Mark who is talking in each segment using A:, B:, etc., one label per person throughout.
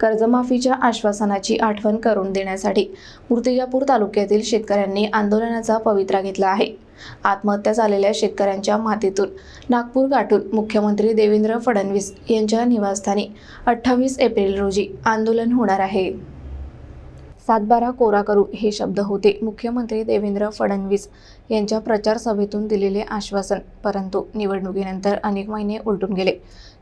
A: कर्जमाफीच्या आश्वासनाची आठवण करून देण्यासाठी मूर्तिजापूर तालुक्यातील शेतकऱ्यांनी आंदोलनाचा पवित्रा घेतला आहे. आत्महत्या झालेल्या शेतकऱ्यांच्या मातीतून नागपूर गाठून मुख्यमंत्री देवेंद्र फडणवीस यांच्या निवासस्थानी अठ्ठावीस एप्रिल रोजी आंदोलन होणार आहे. सातबारा कोरा करू हे शब्द होते. मुख्यमंत्री देवेंद्र फडणवीस यांच्या प्रचार सभेतून दिलेले आश्वासन परंतु निवडणुकीनंतर अनेक महिने उलटून गेले.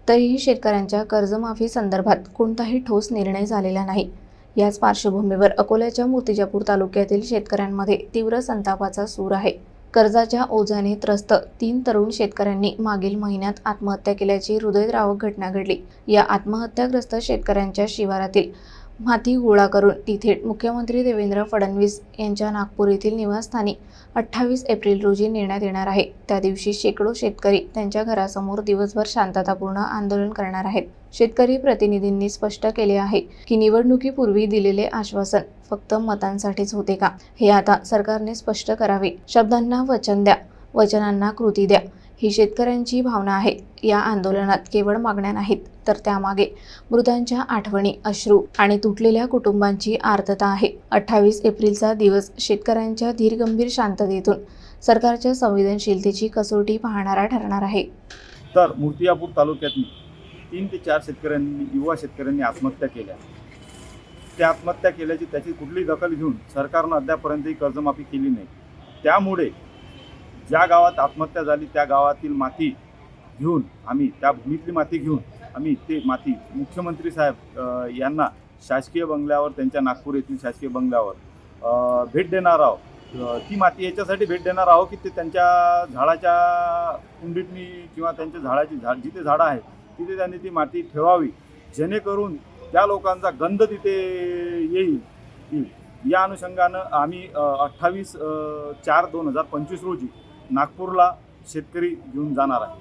A: तरीही शेतकऱ्यांच्या कर्जमाफी संदर्भात कोणताही ठोस निर्णय झालेला नाही. याच पार्श्वभूमीवर अकोल्याच्या मूर्तिजापूर तालुक्यातील शेतकऱ्यांमध्ये तीव्र संतापाचा सूर आहे. कर्जाच्या ओझाने त्रस्त तीन तरुण शेतकऱ्यांनी मागील महिन्यात आत्महत्या केल्याची हृदयद्रावक घटना घडली. या आत्महत्याग्रस्त शेतकऱ्यांच्या शिवारातील माती गोळा करून ती थेट मुख्यमंत्री देवेंद्र फडणवीस यांच्या नागपूर येथील निवासस्थानी अठ्ठावीस एप्रिल रोजी नेण्यात येणार आहे. त्या दिवशी शेकडो शेतकरी त्यांच्या घरासमोर दिवसभर शांततापूर्ण आंदोलन करणार आहेत. शेतकरी प्रतिनिधींनी स्पष्ट केले आहे की निवडणुकीपूर्वी दिलेले आश्वासन फक्त मतांसाठीच होते का? हे आता सरकारने स्पष्ट करावे. शब्दांना वचन द्या वचनांना कृती द्या ही शेतकऱ्यांची भावना आहे. या आंदोलनात केवळ मागण्या नाहीत तर त्यामागे मृतांच्या आठवणी अश्रू आणि तुटलेल्या कुटुंबांची आर्तता आहे. अठ्ठावीस एप्रिलचा दिवस शेतकऱ्यांच्या धीरगंभीर शांततेतून सरकारच्या संवेदनशीलतेची कसोटी पाहणारा ठरणार आहे.
B: तर मूर्तिजापूर तालुक्यातील तीन ते चार शेतकऱ्यांनी युवा शेतकऱ्यांनी आत्महत्या केल्या. त्या आत्महत्या केल्याची त्याची कुठलीही दखल घेऊन सरकारनं अद्यापर्यंतही कर्जमाफी केली नाही. त्यामुळे ज्या गावात आत्महत्या झाली त्या गावातील माती घेऊन आम्ही त्या भूमीतली माती घेऊन आम्ही ते माती मुख्यमंत्री साहेब यांना शासकीय बंगल्यावर त्यांच्या नागपूर येथील शासकीय बंगल्यावर भेट देणार आहोत ती माती याच्यासाठी भेट देणार आहोत की ते त्यांच्या झाडाच्या कुंडीतनी किंवा त्यांच्या झाडाची झाड जिथे झाडं आहेत तिथे त्यांनी ती माती ठेवावी जेणेकरून त्या लोकांचा गंध तिथे येईल. या अनुषंगानं आम्ही अठ्ठावीस चार दोन हजार पंचवीस रोजी नागपूरला शेतकरी घेऊन जाणार आहे.